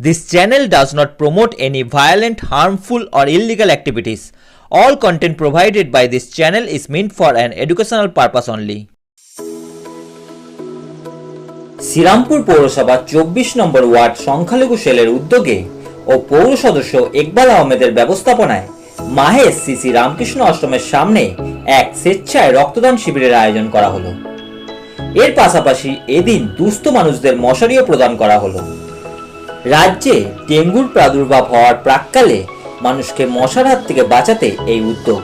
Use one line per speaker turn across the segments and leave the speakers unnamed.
This channel does not promote any violent, harmful, or illegal activities. All content provided by this channel is meant for an educational purpose only. Serampore পৌরসভা চব্বিশ নম্বর word সংখ্যালঘু সেলের উদ্যোগে ও পৌর সদস্য ইকবাল আহমেদের ব্যবস্থাপনায় মাহেশ সিসি রামকৃষ্ণ আশ্রমের সামনে এক স্বেচ্ছায় রক্তদান শিবিরের আয়োজন করা হলো এর পাশাপাশি এদিন দুস্থ মানুষদের মশারিও প্রদান করা হলো রাজ্যে ডেঙ্গুর প্রাদুর্ভাব হওয়ার প্রাককালে মানুষকে মশার হাত থেকে বাঁচাতে এই উদ্যোগ।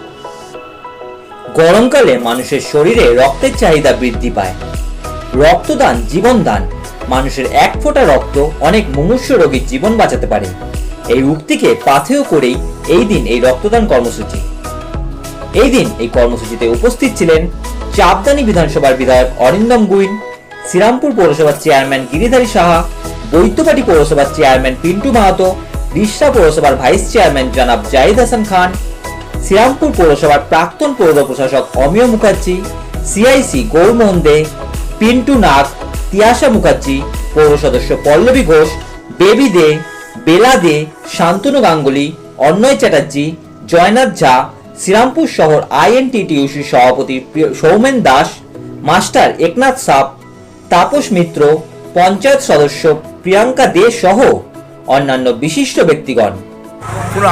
গরমকালে মানুষের শরীরে রক্তের চাহিদা বৃদ্ধি পায়। রক্তদান, জীবনদান, মানুষের এক ফোঁটা রক্ত অনেক মুমূর্ষ রোগীর জীবন বাঁচাতে পারে। এই উক্তিকে পাথেয় করেই এই দিন এই রক্তদান কর্মসূচি। এই দিন এই কর্মসূচিতে উপস্থিত ছিলেন চাপদানি বিধানসভার বিধায়ক অরিন্দম গুইন, শ্রীরামপুর পৌরসভার চেয়ারম্যান গিরিধারী সাহা বৈদ্যবাটি পৌরসভার চেয়ারম্যান পিন্টু মাহাতো রিষ্যা পৌরসভার ভাইস চেয়ারম্যান জনাব জাহিদ হাসান খান, শ্রীরামপুর পৌরসভার প্রাক্তন পৌর প্রশাসক অমিয় মুখার্জি সিআইসি গৌরমোহন দে, পিন্টু নাগ, তিয়াশা মুখার্জি, পৌর সদস্য পল্লবী ঘোষ, বেবি দে, বেলা দে, শান্তনু গাঙ্গুলি, অন্নয় চ্যাটার্জি, জয়নাথ ঝা, শ্রীরামপুর শহর আইএনটিটিউসি সভাপতি সৌমেন দাস, মাস্টার একনাথ সাপ, তাপস মিত্র, পঞ্চায়েত সদস্য প্রিয়াঙ্কা দে সহ অন্যান্য বিশিষ্ট ব্যক্তিগণ।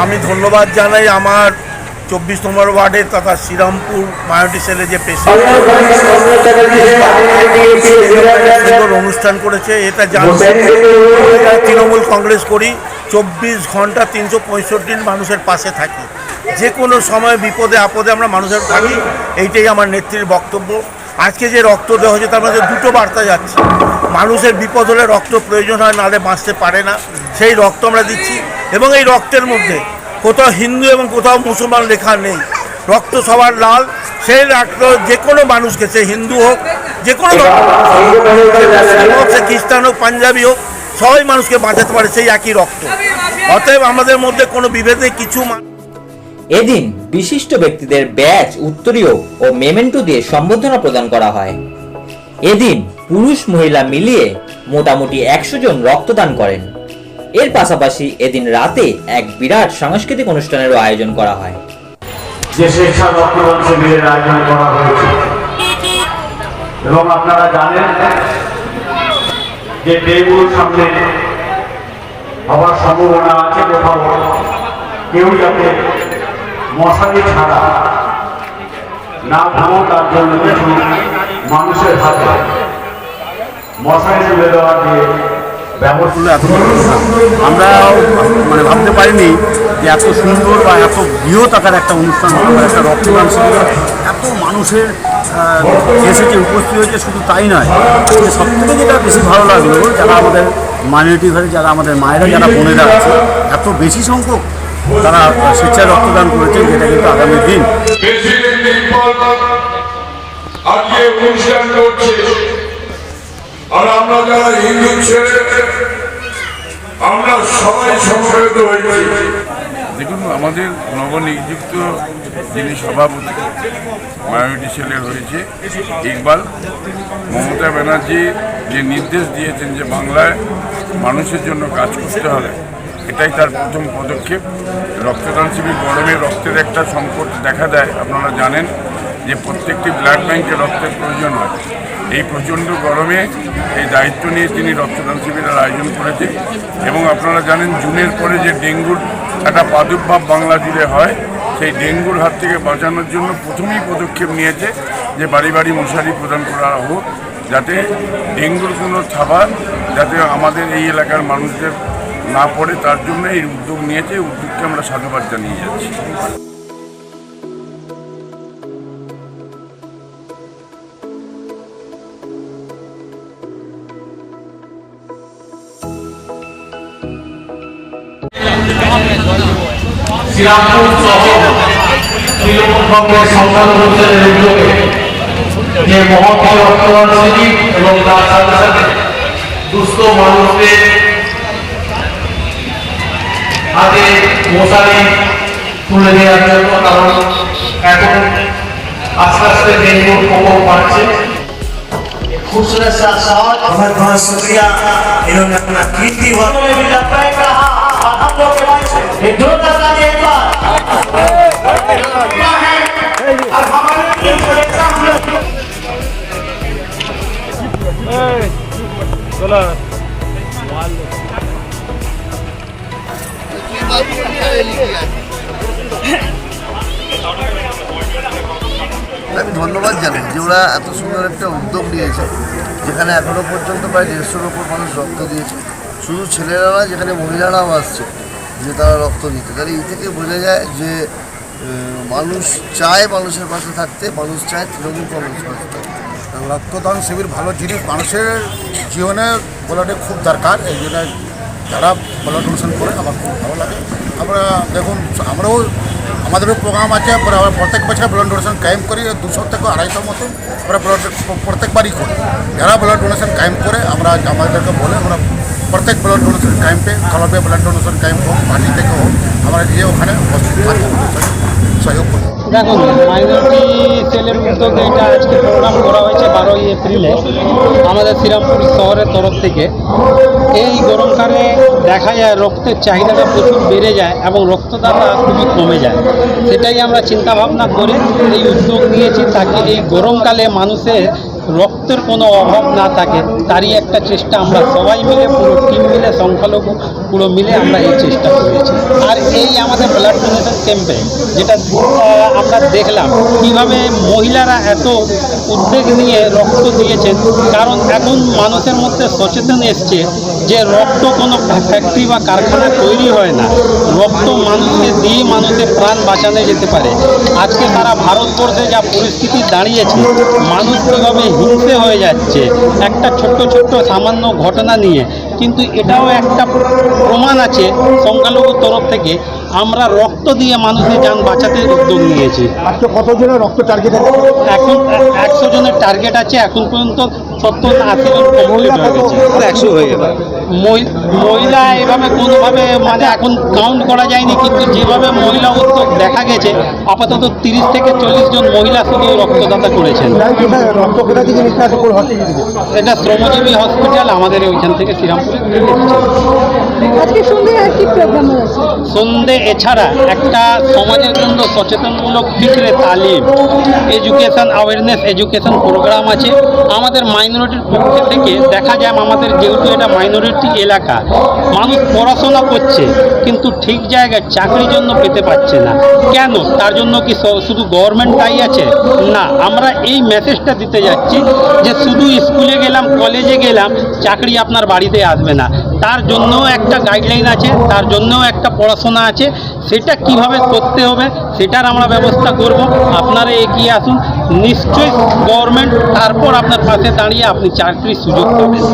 আমি ধন্যবাদ জানাই আমার চব্বিশ নম্বর ওয়ার্ডের তথা শ্রীরামপুর মায়োটি সেলে যে সুন্দর অনুষ্ঠান করেছে, এটা জানতে তৃণমূল কংগ্রেস করি, চব্বিশ ঘণ্টা তিনশো পঁয়ষট্টি মানুষের পাশে থাকি। যে কোনো সময় বিপদে, আপদে আমরা মানুষের থাকি, এইটাই আমার নেত্রীর বক্তব্য। আজকে যে রক্ত দেওয়া হয়েছে, তার মধ্যে দুটো বার্তা যাচ্ছে। মানুষের বিপদ হলে রক্ত প্রয়োজন হয়, নাহলে বাঁচতে পারে না। সেই রক্ত আমরা দিচ্ছি। এবং এই রক্তের মধ্যে কোথাও হিন্দু এবং কোথাও মুসলমান লেখা নেই। রক্ত সবার লাল। সেই রক্ত যে কোনো মানুষকে, সে হিন্দু হোক, যে কোনো সে খ্রিস্টান হোক, পাঞ্জাবি হোক, সবাই মানুষকে বাঁচাতে পারে সেই একই রক্ত। অতএব আমাদের মধ্যে কোনো বিভেদ নেই কিছু
এদিন বিশিষ্ট ব্যক্তিদের ব্যাচ, উত্তরীয় ও মেমেন্টো দিয়ে সম্বর্ধনা প্রদান করা হয়। এদিন পুরুষ মহিলা মিলিয়ে মোটামুটি একশো জন রক্তদান করেন। এর পাশাপাশি এদিন রাতে এক বিরাট সাংস্কৃতিক অনুষ্ঠানেরও আয়োজন করা হয়।
যে স্বেচ্ছা রক্তদান শিবিরের আয়োজন করা হয়েছে। এবং আপনারা জানেন যে ডেঙ্গুর সামনে হওয়ার সম্ভাবনা আছে কোথাও। কেউ যাতে মশারি ছাড়া না ঘুমো তার জন্য কিছু মানুষের হাতে
আমরা মানে ভাবতে পারিনি যে এত সুন্দর বা এত বৃহৎ আকার একটা অনুষ্ঠান হলো একটা রক্তদান শিবির। এত মানুষের এসেছে উপস্থিত হয়েছে শুধু তাই নয় সব থেকে যেটা বেশি ভালো লাগল যারা আমাদের মাইনরিটি ঘরে যারা আমাদের মায়েরা যারা বোনেরা আছে এত বেশি সংখ্যক তারা স্বেচ্ছায় রক্তদান করেছেন যেটা কিন্তু আগামী দিন।
আজকে অনুষ্ঠান করছে আর আমরা যারা হিন্দু ছেলে, আমরা সবাই সমবেত হয়েছি।
দেখুন, আমাদের নবনিযুক্ত যিনি সভাপতি, মায়াবতী ছেলে হয়েছে, ইকবাল মমতা ব্যানার্জি, যে নির্দেশ দিয়েছেন যে বাংলায় মানুষের জন্য কাজ করতে হবে, এটাই তার প্রথম পদক্ষেপ। রক্তদান শিবির গরমে রক্তের একটা সংকট দেখা দেয়, আপনারা জানেন যে প্রত্যেকটি ব্লাড ব্যাংকে রক্তের প্রয়োজন হয়। এই প্রচণ্ড গরমে এই দায়িত্ব নিয়ে তিনি রক্তদান শিবিরের আয়োজন করেছে এবং আপনারা জানেন, জুনের পরে যে ডেঙ্গুর একটা প্রাদুর্ভাব বাংলা জুড়ে হয়, সেই ডেঙ্গুর হাত থেকে বাঁচানোর জন্য প্রথমেই পদক্ষেপ নিয়েছে যে বাড়ি বাড়ি মশারি প্রদান করা হোক, যাতে ডেঙ্গুর কোনো থাবা যাতে আমাদের এই এলাকার মানুষদের না পড়ে, তার জন্য এই উদ্যোগ নিয়েছে। উদ্যোগকে আমরা সাধুবাদ জানিয়ে যাচ্ছি।
শ্রীরামপুর সহ তৃণমূল কংগ্রেস সংখ্যালঘুদের উদ্যোগে যে মহৎ রক্তদান শিবির এবং তার সাথে সাথে দুস্থ মানুষদের হাতে মশারি তুলে দেওয়ার জন্য কারণ এখন আস্তে আস্তে ডেঙ্গুর প্রকোপ বাড়ছে
खूबसूरत सा शॉट बहुत बहुत शुक्रिया इन्होंने अपना कीमती वक्त আমি ধন্যবাদ জানেন যে ওরা এত সুন্দর একটা উদ্যোগ নিয়েছে, যেখানে এখনও পর্যন্ত প্রায় দেড়শোর ওপর মানুষ রক্ত দিয়েছে। শুধু ছেলেরা যেখানে মহিলারাও আসছে, যে তারা রক্ত দিতে। তাহলে এই থেকে বোঝা যায় যে মানুষ চায় মানুষের পাশে থাকতে, মানুষ চায় তৃণমূল কংগ্রেস পাশে থাকতে।
রক্তদান শিবির ভালো জিনিস, মানুষের জীবনে ব্লাডে খুব দরকার, এই জন্য যারা ব্লাড ডোনেশন করে, আমার খুব ভালো লাগে। আমরা দেখুন, আমরাও আমাদেরও প্রোগ্রাম আছে পরে আমরা প্রত্যেক বছর ব্লাড ডোনেশন ক্যাম্প করি দুশো থেকে আড়াইশো মতো আমরা ব্লাড প্রত্যেকবারই করি। যারা ব্লাড ডোনেশন ক্যাম্প করে, আমরা আমাদেরকে বলে আমরা প্রত্যেক ব্লাড ডোনেশন ক্যাম্পে ক্লাবে ব্লাড ডোনেশন ক্যাম্প হোক পার্টি থেকে হোক, আমরা গিয়ে ওখানে উপস্থিত থাকি। সহযোগ করি
দেখুন মাইনরিটি সেলের উদ্যোগে এটা আজকে প্রোগ্রাম করা হয়েছে বারোই এপ্রিলে আমাদের শ্রীরামপুর শহরের তরফ থেকে। এই গরমকালে দেখা যায় রক্তের চাহিদাটা প্রচুর বেড়ে যায় এবং রক্তদাতা খুবই কমে যায়। সেটাই আমরা চিন্তাভাবনা করে এই উদ্যোগ নিয়েছি। তাকে এই গরমকালে মানুষের রক্তের কোনো অভাব না থাকে, তারই একটা চেষ্টা আমরা সবাই মিলে, পুরো টিম মিলে, সংখ্যালঘু পুরো মিলে আমরা এই চেষ্টা করেছি। আর এই আমাদের ব্লাড ডোনেশন ক্যাম্পে যেটা আমরা দেখলাম, কীভাবে মহিলারা এত উদ্বেগ নিয়ে রক্ত দিয়েছেন, কারণ এখন মানুষের মধ্যে সচেতন এসছে যে রক্ত কোনো ফ্যাক্টরি বা কারখানা তৈরি হয় না। রক্ত মানুষকে দিয়ে মানুষের প্রাণ বাঁচানো যেতে পারে। আজকে সারা ভারতবর্ষে যা পরিস্থিতি দাঁড়িয়েছে, মানুষ কীভাবে হিংসে হয়ে যাচ্ছে। একটা ছোট্ট ছোট্ট সামান্য ঘটনা নিয়ে। কিন্তু এটাও একটা প্রমাণ আছে সংখ্যালঘুর তরফ থেকে। আমরা রক্ত দিয়ে মানুষের যান বাঁচাতে উদ্যোগ নিয়েছি।
আজকে কতজনের রক্ত টার্গেট আছে?
এখন একশো জনের টার্গেট আছে। এখন পর্যন্ত সত্তর আশি জন কমপ্লিট গেছে। একশো হয়ে গেল। মহিলা এভাবে কোনোভাবে মানে এখন কাউন্ট করা যায়নি কিন্তু যেভাবে মহিলা উদ্যোগ দেখা গেছে আপাতত তিরিশ থেকে চল্লিশ জন মহিলা শুধু রক্তদাতা করেছেন। এটা শ্রমজীবী হসপিটাল আমাদের ওইখান থেকে শ্রীরামপুরে
আজকে সন্ধ্যায় আর কি প্রোগ্রাম আছে
সন্ধে এছাড়া একটা সমাজের জন্য সচেতনমূলক ফিক্রে তালিম এডুকেশন অ্যাওয়ারনেস এডুকেশন প্রোগ্রাম আছে। আমাদের মাইনরিটির পক্ষ থেকে দেখা যায় আমাদের যেহেতু এটা মাইনরিটি এলাকা, মানুষ পড়াশোনা করছে, কিন্তু ঠিক জায়গায় চাকরির জন্য পেতে পারছে না। কেন? তার জন্য কি শুধু গভর্নমেন্ট দায়ী আছে? না, আমরা এই মেসেজটা দিতে যাচ্ছি যে শুধু স্কুলে গেলাম কলেজে গেলাম, চাকরি আপনার বাড়িতে আসবে না। তার জন্যও একটা গাইডলাইন আছে, তার জন্যও একটা পড়াশোনা আছে সেটা কীভাবে করতে হবে সেটার আমরা ব্যবস্থা করব। আপনারা এগিয়ে আসুন। নিশ্চয়ই গভর্নমেন্ট তারপর আপনার পাশে দাঁড়িয়ে আপনি চাকরির সুযোগ পাবেন।